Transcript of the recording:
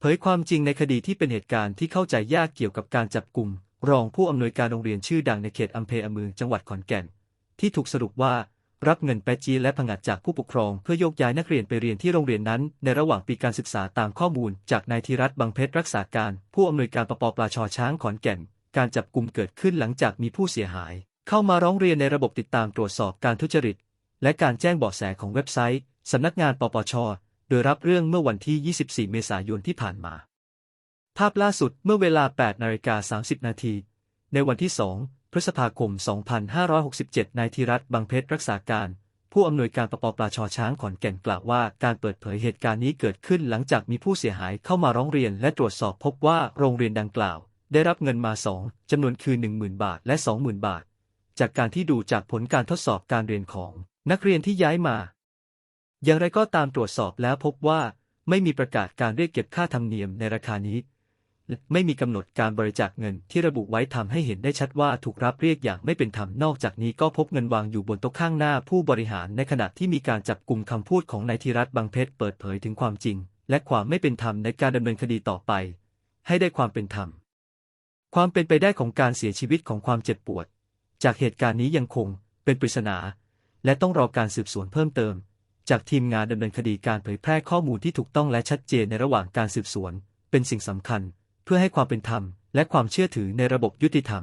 เผยความจริงในคดีที่เป็นเหตุการณ์ที่เข้าใจยากเกี่ยวกับการจับกลุ่ม รองผู้อำนวยการโรงเรียนชื่อดังในเขตอำเภออเมืองจังหวัดขอนแก่น ที่ถูกสรุปว่ารับเงินแปจีและผงัดจากผู้ปกครองเพื่อโยกย้ายนักเรียนไปเรียนที่โรงเรียนนั้น ในระหว่างปีการศึกษาตามข้อมูล จากนายธีรัตน์บางเพชรรักษาการ ผู้อำนวยการปปปลาชช้างขอนแก่น การจับกลุ่มเกิดขึ้นหลังจากมีผู้เสียหาย เข้ามาร้องเรียนในระบบติดตามตรวจสอบการทุจริต และการแจ้งเบาะแสของเว็บไซต์สำนักงานปปช โดยรับเรื่องเมื่อวันที่ 24 เมษายนที่ผ่านมา ภาพล่าสุดเมื่อเวลา 8 นาฬิกา 30 นาที ในวันที่ 2 พฤษภาคม 2567 นายธีรัตน์บางเพชรรักษาการ ผู้อำนวยการปปปลาชช้างขอนแก่นกล่าวว่าการเปิดเผยเหตุการณ์นี้เกิดขึ้นหลังจากมีผู้เสียหายเข้ามาร้องเรียนและตรวจสอบพบว่าโรงเรียนดังกล่าว ได้รับเงินมา 2จำนวนคือ 10,000 บาทและ 20,000 บาท จากการที่ดูจากผลการทดสอบการเรียนของนักเรียนที่ย้ายมา อย่างไรก็ตามตรวจสอบแล้วพบว่าไม่มีประกาศการเรียกเก็บค่าธรรมเนียมในราคานี้ ไม่มีกำหนดการบริจาคเงินที่ระบุไว้ทำให้เห็นได้ชัดว่าถูกรับเรียกอย่างไม่เป็นธรรมนอกจากนี้ก็พบเงินวางอยู่บนโต๊ะข้างหน้าผู้บริหารในขณะที่มีการจับกลุ่มคำพูดของนายธีรัตน์บางเพชรเปิดเผยถึงความจริง และความไม่เป็นธรรมในการดำเนินคดีต่อไป ให้ได้ความเป็นธรรม ความเป็นไปได้ของการเสียชีวิตของความเจ็บปวด จากเหตุการณ์นี้ยังคงเป็นปริศนา และต้องรอการสืบสวนเพิ่มเติม จากทีมงานดำเนินคดีการเผยแพร่ข้อมูลที่ถูกต้องและชัดเจนในระหว่างการสืบสวน เป็นสิ่งสำคัญ เพื่อให้ความเป็นธรรม และความเชื่อถือในระบบยุติธรรม